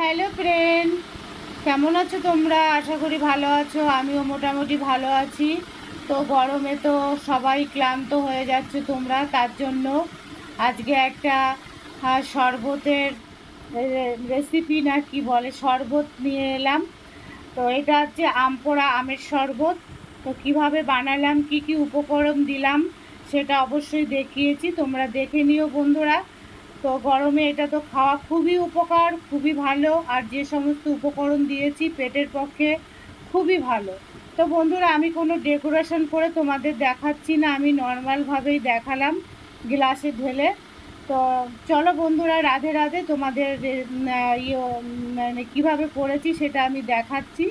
Hello friend, কেমন আছো তোমরা? আশা করি ভালো আছো, আমিও মোটামুটি ভালো আছি। তো গরমে তো সবাই ক্লান্ত হয়ে যাচ্ছে তোমরা, তার জন্য আজকে একটা শরবতের রেসিপি না কি বলে, শরবত নিয়ে এলাম। তো এটা হচ্ছে আম পোড়া আমের শরবত। তো কীভাবে বানালাম, কি কি উপকরণ দিলাম, সেটা অবশ্যই দেখিয়েছি, তোমরা দেখে নিও বন্ধুরা। তো গরমে এটা তো খাওয়া খুবই উপকার, খুবই ভালো। আর যে সমস্ত উপকরণ দিয়েছি পেটের পক্ষে খুবই ভালো। তো বন্ধুরা, আমি কোনো ডেকোরেশন করে তোমাদের দেখাচ্ছি না, আমি নর্মালভাবেই দেখালাম গ্লাসে ঢেলে। তো চলো বন্ধুরা, রাধে রাধে তোমাদের ইয়ে মানে কীভাবে করেছি সেটা আমি দেখাচ্ছি।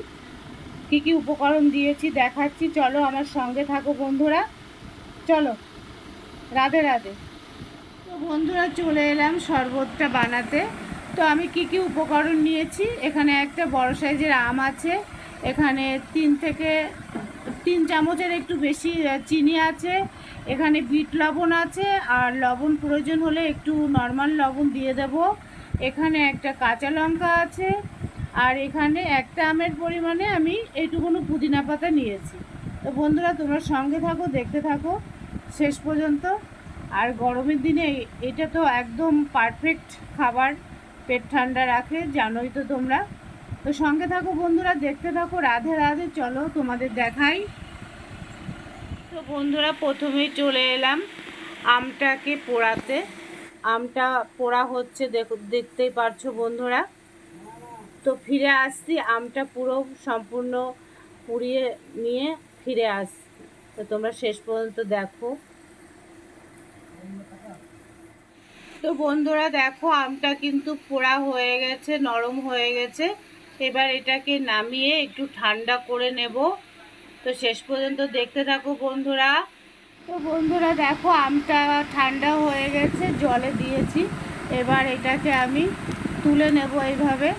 কি কি উপকরণ দিয়েছি দেখাচ্ছি। চলো আমার সঙ্গে থাকো বন্ধুরা। চলো, রাধে রাধে। বন্ধুরা চলে এলাম শরবতটা বানাতে। তো আমি কি কি উপকরণ নিয়েছি? এখানে একটা বড় সাইজের আম আছে, এখানে তিন থেকে তিন চামচের একটু বেশি চিনি আছে, এখানে বিট লবণ আছে, আর লবণ প্রয়োজন হলে একটু নর্মাল লবণ দিয়ে দেব। এখানে একটা কাঁচা লঙ্কা আছে, আর এখানে একটা আমের পরিমাণে আমি এইটুকুনো পুদিনা পাতা নিয়েছি। তো বন্ধুরা তোমরা সঙ্গে থাকো, দেখতে থাকো। শেষ পর্যন্ত আর গরমের দিনে এটা তো একদম পারফেক্ট খাবার। পেট ঠান্ডা রাখে, জানোই তো তোমরা। তো সঙ্গে থাকো বন্ধুরা, দেখতে থাকো, রাধে রাধে, চলো তোমাদের দেখাই। তো বন্ধুরা, প্রথমেই চলে এলাম আমটাকে পোড়াতে। আমটা পোড়া হচ্ছে, দেখো, দেখতেই পারছ বন্ধুরা। তো ফিরে আসছি, আমটা পুরো সম্পূর্ণ পুড়িয়ে নিয়ে ফিরে আসছি। তো তোমরা শেষ পর্যন্ত দেখো। তো বন্ধুরা দেখো, আমটা কিন্তু পোড়া হয়ে গেছে, নরম হয়ে গেছে। এবার এটাকে নামিয়ে একটু ঠান্ডা করে নেব। তো শেষ পর্যন্ত দেখতে থাকো বন্ধুরা। তো বন্ধুরা দেখো, আমটা ঠান্ডা হয়ে গেছে, জলে দিয়েছি। এবার এটাকে আমি তুলে নেব এইভাবে।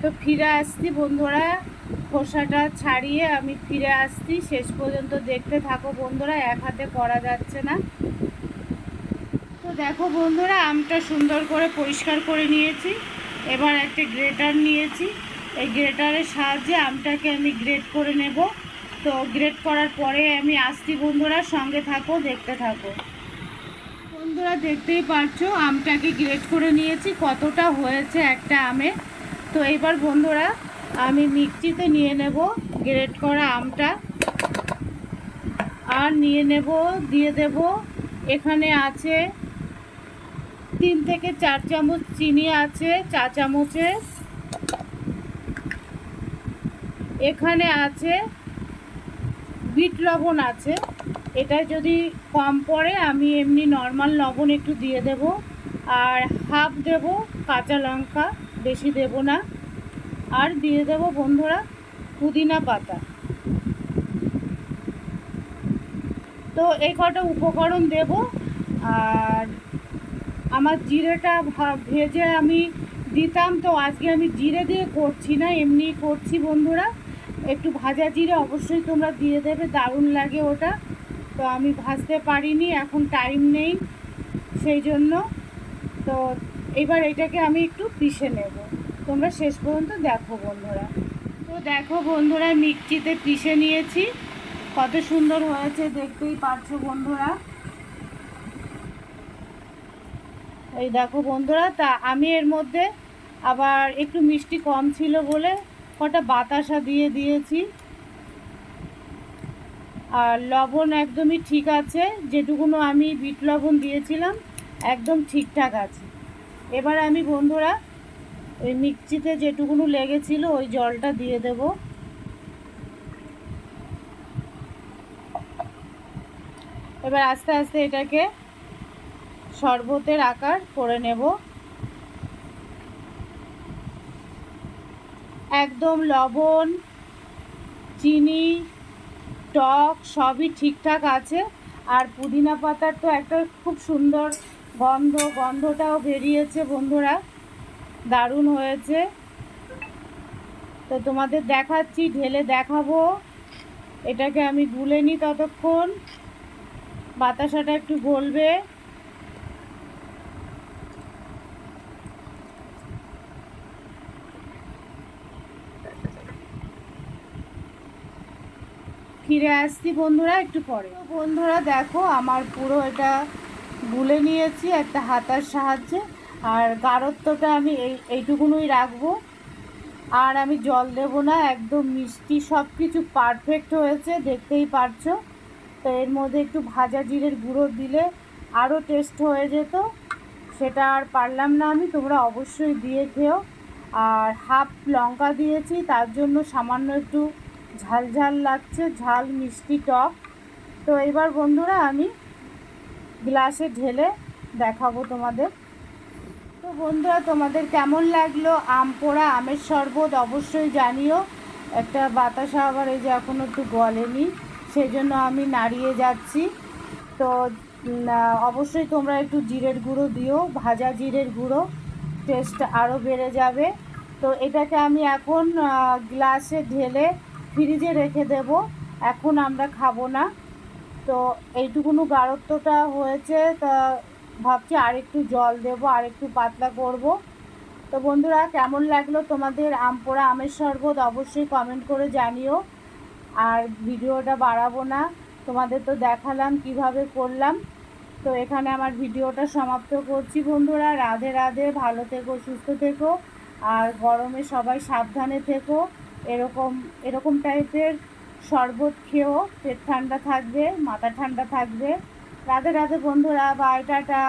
তো ফিরে আসছি বন্ধুরা। খোসাটা ছাড়িয়ে আমি ফিরে আসছি। শেষ পর্যন্ত দেখতে থাকো বন্ধুরা, এক হাতে করা যাচ্ছে না। তো দেখো বন্ধুরা, আমটা সুন্দর করে পরিষ্কার করে নিয়েছি। এবার একটা গ্রেটার নিয়েছি। এই গ্রেটারের সাহায্যে আমটাকে আমি গ্রেট করে নেব। তো গ্রেট করার পরে আমি আসছি বন্ধুরা, সঙ্গে থাকো, দেখতে থাকো। বন্ধুরা, দেখতেই পারছ, আমটাকে গ্রেট করে নিয়েছি। কতটা হয়েছে একটা আমে তো এবার বন্ধুরা আমি মিক্সিতে নিয়ে নেব গ্রেট করা আমটা। আর নিয়ে নেব, দিয়ে দেব। এখানে আছে তিন থেকে চার চামচ চিনি আছে, চা চামচে এখানে আছে বিট লবণ আছে। এটা যদি কম পড়ে, আমি এমনি নর্মাল লবণ একটু দিয়ে দেব। আর হাফ দেব কাঁচা লঙ্কা, বেশি দেব না। আর দিয়ে দেব বন্ধুরা পুদিনা পাতা। তো এই কটা উপকরণ দেব, আর আমার জিরেটা ভেজে আমি দিতাম, তো আজকে আমি জিরে দিয়ে করছি না এমনি করছি বন্ধুরা। একটু ভাজা জিরে অবশ্যই তোমরা দিয়ে দেবে, দারুণ লাগে ওটা। তো আমি ভাজতে পারিনি, এখন টাইম নেই সেই জন্য। তো এবার এটাকে আমি একটু পিষে নেব। তোমরা শেষ পর্যন্ত দেখো বন্ধুরা। তো দেখো বন্ধুরা, মিক্সিতে পিষে নিয়েছি। কত সুন্দর হয়েছে, দেখতেই পারছ বন্ধুরা। এই দেখো বন্ধুরা, তা আমি এর মধ্যে আবার একটু মিষ্টি কম ছিল বলে কটা বাতাসা দিয়ে দিয়েছি। আর লবণ একদমই ঠিক আছে, যেটুকুনো আমি বিট লবণ দিয়েছিলাম, একদম ঠিকঠাক আছে। এবার আমি বন্ধুরা ওই মিক্সিতে যেটুকুনো লেগেছিল, ওই জলটা দিয়ে দেব। এবার আস্তে আস্তে এটাকে শরবতের আকার করে নেব। একদম লবণ, চিনি, টক সবই ঠিকঠাক আছে। আর পুদিনা পাতার তো একটা খুব সুন্দর গন্ধ, গন্ধটাও বেরিয়েছে বন্ধুরা। দারুণ হয়েছে। তো তোমাদের দেখাচ্ছি, ঢেলে দেখাবো। এটাকে আমি গুলে নিই ততক্ষণ। বাতাসাটা একটু গলবে। ফিরে আসছি বন্ধুরা একটু পরে। বন্ধুরা দেখো, আমার পুরো এটা গুলে নিয়েছি, একটা হাতার সাহায্যে। আর গাঢ়ত্বটা আমি এই, এইটুকুনই রাখব। আর আমি জল দেব না, একদম মিষ্টি সব কিছু পারফেক্ট হয়েছে, দেখতেই পারছ। তো এর মধ্যে একটু ভাজা জিরের গুঁড়ো দিলে আরও টেস্ট হয়ে যেত। সেটা আর পারলাম না আমি, তোমরা অবশ্যই দিয়ে খেও। আর হাফ লঙ্কা দিয়েছি, তার জন্য সামান্য একটু ঝাল ঝাল লাগছে, ঝাল মিষ্টি টক। তো এবার বন্ধুরা আমি গ্লাসে ঢেলে দেখাবো তোমাদের। বন্ধুরা, তোমাদের কেমন লাগল? আম পোড়া, আমের শরবত অবশ্যই জানিও। একটা বাতাসা আবার এই যে এখনও একটু গলেনি সেই জন্য আমি নাড়িয়ে যাচ্ছি। তো অবশ্যই তোমরা একটু জিরের গুঁড়ো দিও। ভাজা জিরের গুঁড়ো টেস্ট আরও বেড়ে যাবে। তো, এটাকে আমি এখন গ্লাসে ঢেলে ফ্রিজে রেখে দেব। এখন আমরা খাব না। তো, এইটুকুনো গাঢ়ত্বটা হয়েছে, তা ভাবছি আর একটু জল দেব আর একটু পাতলা করব। তো বন্ধুরা, কেমন লাগল তোমাদের আম পোড়া আমের শরবত? অবশ্যই কমেন্ট করে জানিও। আর ভিডিওটা বাড়াবো না, তোমাদের তো দেখালাম কীভাবে করলাম। তো এখানে আমার ভিডিওটা সমাপ্ত করছি বন্ধুরা, রাধে রাধে, ভালো থেকো, সুস্থ থেকো। আর গরমে সবাই সাবধানে থেকো, এরকম এরকম টাইপের শরবত খেয়েও পেট ঠান্ডা থাকবে, মাথা ঠান্ডা থাকবে। রাধে রাধে বন্ধুরা বাই টাটা।